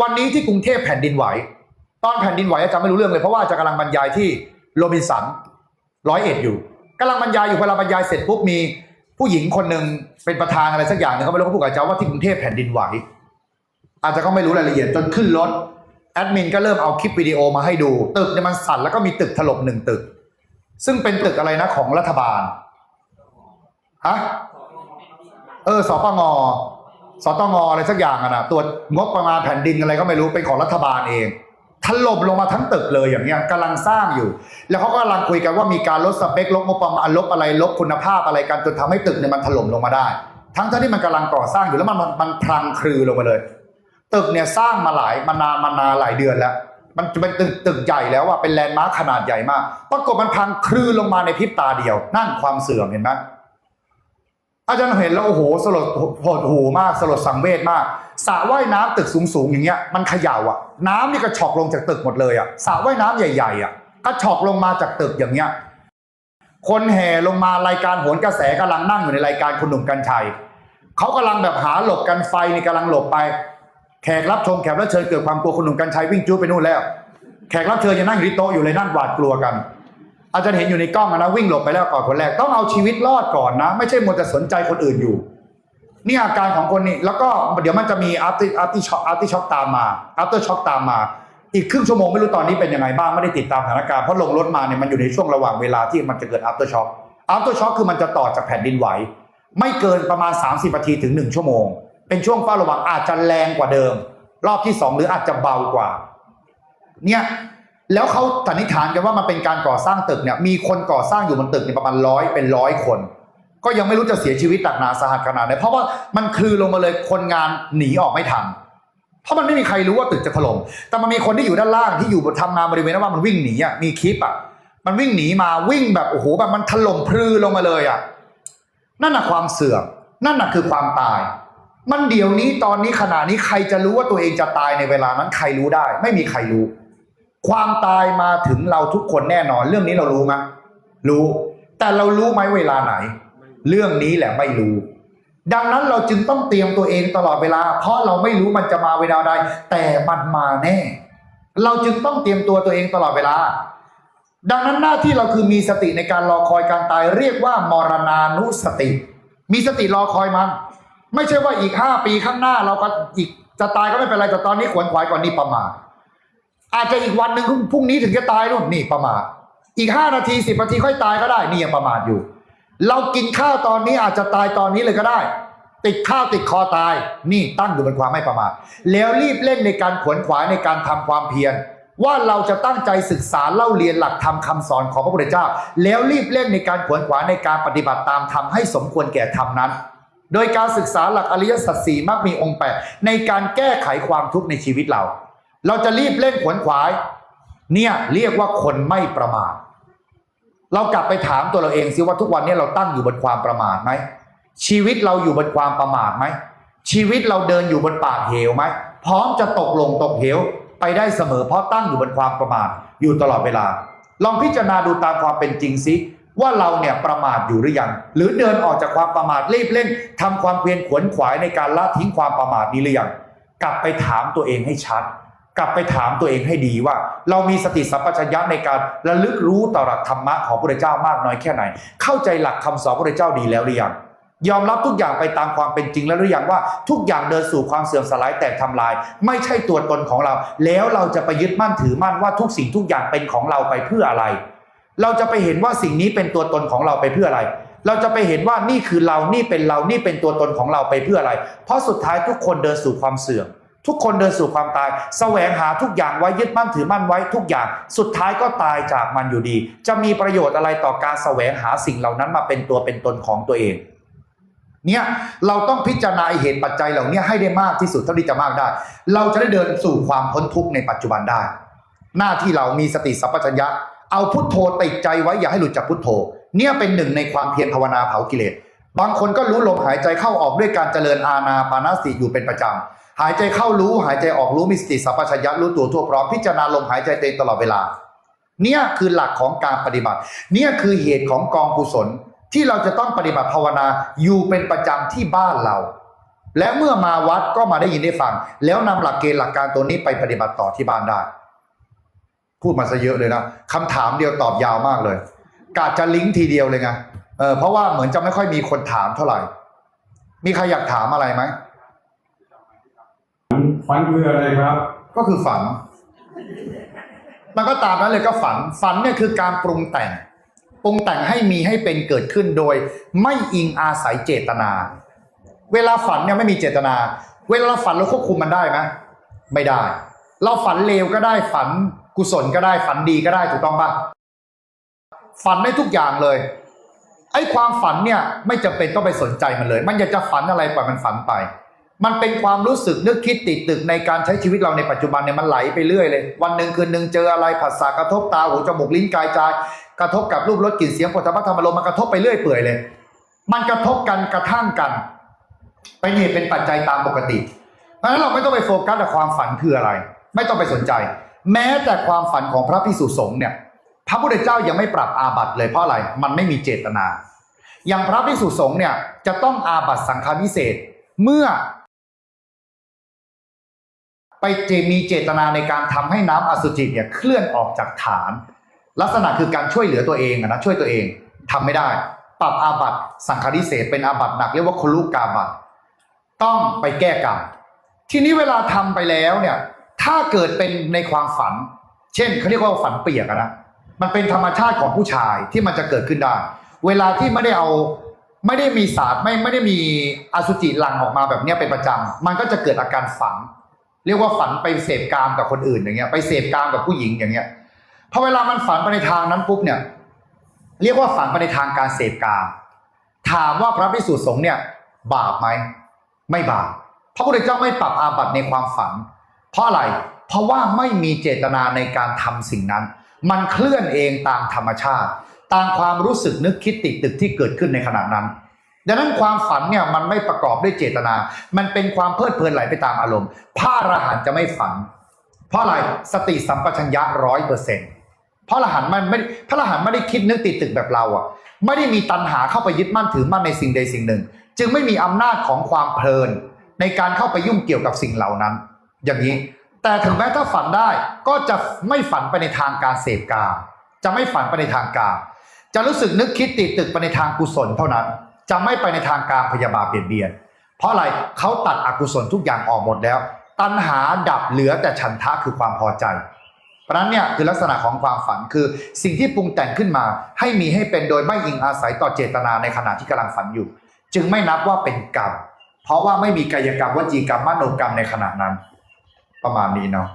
วันนี้ที่กรุงเทพแผ่นดินไหว ตอนแผ่นดินไหวอาจารย์ไม่รู้เรื่องเลยเพราะว่าอาจารย์กำลังบรรยายที่โรบินสันร้อยเอ็ดอยู่กำลังบรรยายอยู่พอเราบรรยายเสร็จปุ๊บมีผู้หญิงคนหนึ่งเป็นประธานอะไรสักอย่างนึงเขาไม่รู้เขาพูดกับอาจารย์ว่าที่กรุงเทพแผ่นดินไหว อาจจะก็ไม่รู้รายละเอียดจนขึ้นรถแอดมินก็เริ่มเอาคลิปวิดีโอมาให้ดูตึกเนี่ยมันสั่นแล้วก็มีตึกถล่มหนึ่งตึก ซึ่งเป็นตึกอะไรนะของรัฐบาลฮะเออสปง สตงอะไรสักอย่างอะนะตรวจงบประมาณแผ่นดินอะไรก็ไม่รู้เป็นของรัฐบาลเองถล่มลงมาทั้งตึกเลยอย่างเงี้ยกำลังสร้างอยู่ แล้วเขาก็กำลังคุยกันว่ามีการลดสเปคลดงบประมาณลบอะไรลบคุณภาพอะไรกันจนทำให้ตึกเนี่ยมันถล่มลงมาได้ ทั้งที่มันกำลังก่อสร้างอยู่แล้วมันมันพลังคลือลงมาเลย ตึกเนี่ยสร้างมาหลายมานานมานานหลายเดือนแล้ว มันจะเป็นตึกตึกใหญ่แล้วอะเป็นแลนด์มาร์คขนาดใหญ่มากปรากฏมันพังคลือลงมาในพริบตาเดียว นั่นความเสื่อมเห็นไหม อาจารย์เห็นแล้วโอ้โหสลดหดหูมากสลดสังเวชมากสระว่ายน้ำตึกสูงๆอย่างเงี้ยมันเขย่าอะน้ำนี่กระชอกลงจากตึกหมดเลยอะสระว่ายน้ำใหญ่ๆอะกระชอกลงมาจากตึกอย่างเงี้ยคนแห่ลงมารายการโหนกระแสกำลังนั่งอยู่ในรายการคุณหนุ่มกัญชัยเขากำลังแบบหาหลบกันไฟนี่กำลังหลบไป แขกรับชมแขกรับเชิญเกิดความกลัวคุณหนุ่มกัญชัยวิ่งจู้ไปนู่นแล้ว แขกรับเชิญยังนั่งอยู่โต๊ะอยู่เลยนั่งหวาดกลัวกัน อาจารย์เห็นอยู่ในกล้องนะวิ่งหลบไปแล้วก่อนคนแรกต้องเอาชีวิตรอดก่อนนะ ไม่ใช่มัวแต่สนใจคนอื่นอยู่ นี่อาการของคนนี้แล้วก็เดี๋ยวมันจะมีอัพตี้อัพตี้ช็อคอัพตี้ช็อคตามมาอัพเตอร์ช็อคตามมา อีกครึ่งชั่วโมงไม่รู้ตอนนี้เป็นยังไงบ้างไม่ได้ติดตามสถานการณ์เพราะลงรถมาเนี่ยมันอยู่ในช่วงระหว่างเวลาที่มันจะเกิดอัพเตอร์ช็อคอัพเตอร์ช็อคคือมันจะต่อจากแผ่นดินไหว ไม่เกินประมาณ 30นาทีถึง 1 ชั่วโมง เป็นช่วงเฝ้าระวังอาจจะแรงกว่าเดิม รอบที่ 2 หรืออาจจะเบากว่า เนี่ย แล้วเขาสันนิษฐานกันว่ามันเป็นการก่อสร้างตึกเนี่ยมีคนก่อสร้างอยู่บนตึกเนี่ยประมาณร้อยเป็นร้อยคน ก็ยังไม่รู้จะเสียชีวิตหนักหนาสาหัสขนาดไหนเพราะว่ามันคลือลงมาเลยคนงานหนีออกไม่ทันเพราะมันไม่มีใครรู้ว่าตึกจะถล่มแต่มันมีคนที่อยู่ด้านล่างที่อยู่บนทำงานบริเวณนั้นว่ามันวิ่งหนีอะมีคลิปอะมันวิ่งหนีมาวิ่งแบบโอ้โหแบบมันถล่มพลือลงมาเลยอะนั่นน่ะความเสื่อมนั่นน่ะคือความตาย มันเดี๋ยวนี้ตอนนี้ขณะนี้ใครจะรู้ว่าตัวเองจะตายในเวลานั้นใครรู้ได้ ไม่มีใครรู้ ความตายมาถึงเราทุกคนแน่นอน เรื่องนี้เรารู้ไหมรู้ แต่เรารู้ไหมเวลาไหน เรื่องนี้แหละไม่รู้ ดังนั้นเราจึงต้องเตรียมตัวเองตลอดเวลา เพราะเราไม่รู้มันจะมาเวลาใด แต่มันมาแน่ เราจึงต้องเตรียมตัวตัวเองตลอดเวลา ดังนั้นหน้าที่เราคือมีสติในการรอคอยการตาย เรียกว่ามรณานุสติ มีสติรอคอยมัน ไม่ใช่ว่าอีกห้าปีข้างหน้าเราก็อีกจะตายก็ไม่เป็นไรแต่ตอนนี้ขวนขวายก่อนนี่ประมาท อาจจะอีกวันหนึ่งพรุ่งนี้ถึงจะตายนู่นนี่ประมาทอีกห้านาทีสิบนาทีค่อยตายก็ได้ นี่ยังประมาทอยู่ เรากินข้าวตอนนี้อาจจะตายตอนนี้เลยก็ได้ ติดข้าวติดคอตาย นี่ตั้งอยู่บนความไม่ประมาทแล้วรีบเร่งในการขวนขวายในการทำความเพียรว่าเราจะตั้งใจศึกษาเล่าเรียนหลักธรรมคำสอนของพระพุทธเจ้า แล้วรีบเร่งในการขวนขวายในการปฏิบัติตามธรรมให้สมควรแก่ธรรมนั้น โดยการศึกษาหลักอริยสัจสี่มักมีองค์แปดในการแก้ไขความทุกข์ในชีวิตเรา เราจะรีบเร่งขวนขวาย เนี่ยเรียกว่าคนไม่ประมาทเรากลับไปถามตัวเราเองซิว่าทุกวันนี้เราตั้งอยู่บนความประมาทไหมชีวิตเราอยู่บนความประมาทไหมชีวิตเราเดินอยู่บนปากเหวไหมพร้อมจะตกลงตกเหวไปได้เสมอเพราะตั้งอยู่บนความประมาทอยู่ตลอดเวลา ลองพิจารณาดูตามความเป็นจริงซิว่าเราเนี่ยประมาทอยู่หรือยัง หรือเดินออกจากความประมาทรีบเร่งทำความเพียรขวนขวายในการละทิ้งความประมาทนี้หรือยังกลับไปถามตัวเองให้ชัด กลับไปถามตัวเองให้ดีว่า เรามีสติสัมปชัญญะในการระลึกรู้ต่อหลักธรรมะของพระเจ้ามากน้อยแค่ไหน เข้าใจหลักคำสอนพระเจ้าดีแล้วหรือยังยอมรับทุกอย่างไปตามความเป็นจริงแล้วหรือยังว่าทุกอย่างเดินสู่ความเสื่อมสลายแตกทำลาย ไม่ใช่ตัวตนของเรา แล้วเราจะไปยึดมั่นถือมั่นว่าทุกสิ่งทุกอย่างเป็นของเราไปเพื่ออะไร เราจะไปเห็นว่าสิ่งนี้เป็นตัวตนของเราไปเพื่ออะไร เราจะไปเห็นว่านี่คือเรานี่เป็นเรานี่เป็นตัวตนของเราไปเพื่ออะไร เพราะสุดท้ายทุกคนเดินสู่ความเสื่อม ทุกคนเดินสู่ความตาย แสวงหาทุกอย่างไว้ยึดมั่นถือมั่นไว้ทุกอย่าง สุดท้ายก็ตายจากมันอยู่ดี จะมีประโยชน์อะไรต่อการแสวงหาสิ่งเหล่านั้นมาเป็นตัวเป็นตนของตัวเอง เนี่ยเราต้องพิจารณาเหตุปัจจัยเหล่านี้ให้ได้มากที่สุดเท่าที่จะมากได้ เราจะได้เดินสู่ความพ้นทุกข์ในปัจจุบันได้ หน้าที่เรามีสติสัพพัญญะ เอาพุทโธติดใจไว้อย่าให้หลุดจากพุทโธ เนี่ยเป็นหนึ่งในความเพียรภาวนาเผากิเลสบางคนก็รู้ลมหายใจเข้าออกด้วยการเจริญอาณาปานาสติอยู่เป็นประจำ หายใจเข้ารู้หายใจออกรู้มีสติสัพพัญญะรู้ตัวทั่วพร้อมพิจารณาลมหายใจตัวเองตลอดเวลา เนี่ยคือหลักของการปฏิบัติ เนี่ยคือเหตุของกองกุศลที่เราจะต้องปฏิบัติภาวนาอยู่เป็นประจำที่บ้านเรา และเมื่อมาวัดก็มาได้ยินได้ฟัง แล้วนำหลักเกณฑ์หลักการตัวนี้ไปปฏิบัติต่อที่บ้านได้ พูดมาซะเยอะเลยนะคำถามเดียวตอบยาวมากเลยกาจะลิงก์ทีเดียวเลยไงเออเพราะว่าเหมือนจะไม่ค่อยมีคนถามเท่าไหร่ มีใครอยากถามอะไรไหม ฝันคืออะไรครับ ก็คือฝัน มันก็ตามนั้นเลยก็ฝัน ฝันเนี่ยคือการปรุงแต่ง ปรุงแต่งให้มีให้เป็นเกิดขึ้นโดย ไม่อิงอาศัยเจตนา เวลาฝันเนี่ยไม่มีเจตนา เวลาเราฝันเราควบคุมมันได้ไหมไม่ได้ เราฝันเลวก็ได้ฝันกุศลก็ได้ฝันดีก็ได้ถูกต้องปะฝันได้ทุกอย่างเลยไอ้ความฝันเนี่ยไม่จำเป็นต้องไปสนใจมันเลย มันอยากจะฝันอะไรปล่อยมันฝันไป มันเป็นความรู้สึกนึกคิดติดตึกในการใช้ชีวิตเราในปัจจุบันเนี่ยมันไหลไปเรื่อยเลย วันหนึ่งคืนหนึ่งเจออะไรผัสสะกระทบตาหูจมูกลิ้นกายใจกระทบกับรูปรสกลิ่นเสียงผลิตภัณฑ์ธรรมารมมันกระทบไปเรื่อยเปื่อยเลย มันกระทบกันกระทั่งกัน เป็นเหตุเป็นปัจจัยตามปกติ เพราะฉะนั้นเราไม่ต้องไปโฟกัสกับความฝันคืออะไร ไม่ต้องไปสนใจ แม้แต่ความฝันของพระพิสุสงฆ์เนี่ย พระพุทธเจ้ายังไม่ปรับอาบัติเลยเพราะอะไรมันไม่มีเจตนา อย่างพระพิสุสงฆ์เนี่ยจะต้องอาบัติสังฆาวิเศษเมื่อ ไปเจมีเจตนาในการทำให้น้ำอสุจิเนี่ยเคลื่อนออกจากฐาน ลักษณะคือการช่วยเหลือตัวเองนะช่วยตัวเองทำไม่ได้ ปรับอาบัตสังฆาริเศษเป็นอาบัตหนักเรียกว่าคลุกาบัตต้องไปแก้กรรมทีนี้เวลาทำไปแล้วเนี่ยถ้าเกิดเป็นในความฝัน เช่นเขาเรียกว่าฝันเปียกนะมันเป็นธรรมชาติของผู้ชายที่มันจะเกิดขึ้นได้ เวลาที่ไม่ได้เอาไม่ได้มีสารไม่ไม่ได้มีอสุจิหลั่งออกมาแบบนี้เป็นประจำมันก็จะเกิดอาการฝัน เรียกว่าฝันไปเสพกามกับคนอื่นอย่างเงี้ย ไปเสพกามกับผู้หญิงอย่างเงี้ยพอเวลามันฝันไปในทางนั้นปุ๊บเนี่ย เรียกว่าฝันไปในทางการเสพกาม ถามว่าพระพิสุสงฆ์เนี่ย บาปไหมไม่บาปพระพุทธเจ้าไม่ปรับอาบัติในความฝัน เพราะอะไร เพราะว่าไม่มีเจตนาในการทำสิ่งนั้น มันเคลื่อนเองตามธรรมชาติ ตามความรู้สึกนึกคิดติดตึกที่เกิดขึ้นในขณะนั้น ดังนั้นความฝันเนี่ยมันไม่ประกอบด้วยเจตนา มันเป็นความเพลิดเพลินไหลไปตามอารมณ์พระอรหันต์จะไม่ฝัน เพราะอะไรสติสัมปชัญญะร้อยเปอร์เซ็นต์พระอรหันต์มันไม่พระอรหันต์ไม่ได้คิดนึกติดตึกแบบเราอะ ไม่ได้มีตัณหาเข้าไปยึดมั่นถือมั่นในสิ่งใดสิ่งหนึ่ง จึงไม่มีอำนาจของความเพลิน ในการเข้าไปยุ่งเกี่ยวกับสิ่งเหล่านั้น อย่างนี้ แต่ถึงแม้ถ้าฝันได้ก็จะไม่ฝันไปในทางการเสพกามจะไม่ฝันไปในทางกามจะรู้สึกนึกคิดติดตึกไปในทางกุศลเท่านั้น จะไม่ไปในทางการพยาบาทเบียดเบียน เพราะอะไรเขาตัดอกุศลทุกอย่างออกหมดแล้ว ตัณหาดับเหลือแต่ฉันทะคือความพอใจ เพราะนั้นเนี่ยคือลักษณะของความฝันคือสิ่งที่ปรุงแต่งขึ้นมา ให้มีให้เป็นโดยไม่อิงอาศัยต่อเจตนาในขณะที่กำลังฝันอยู่ จึงไม่นับว่าเป็นกรรม เพราะว่าไม่มีกายกรรมวจีกรรมมโนกรรมในขณะนั้น ประมาณนี้เนาะ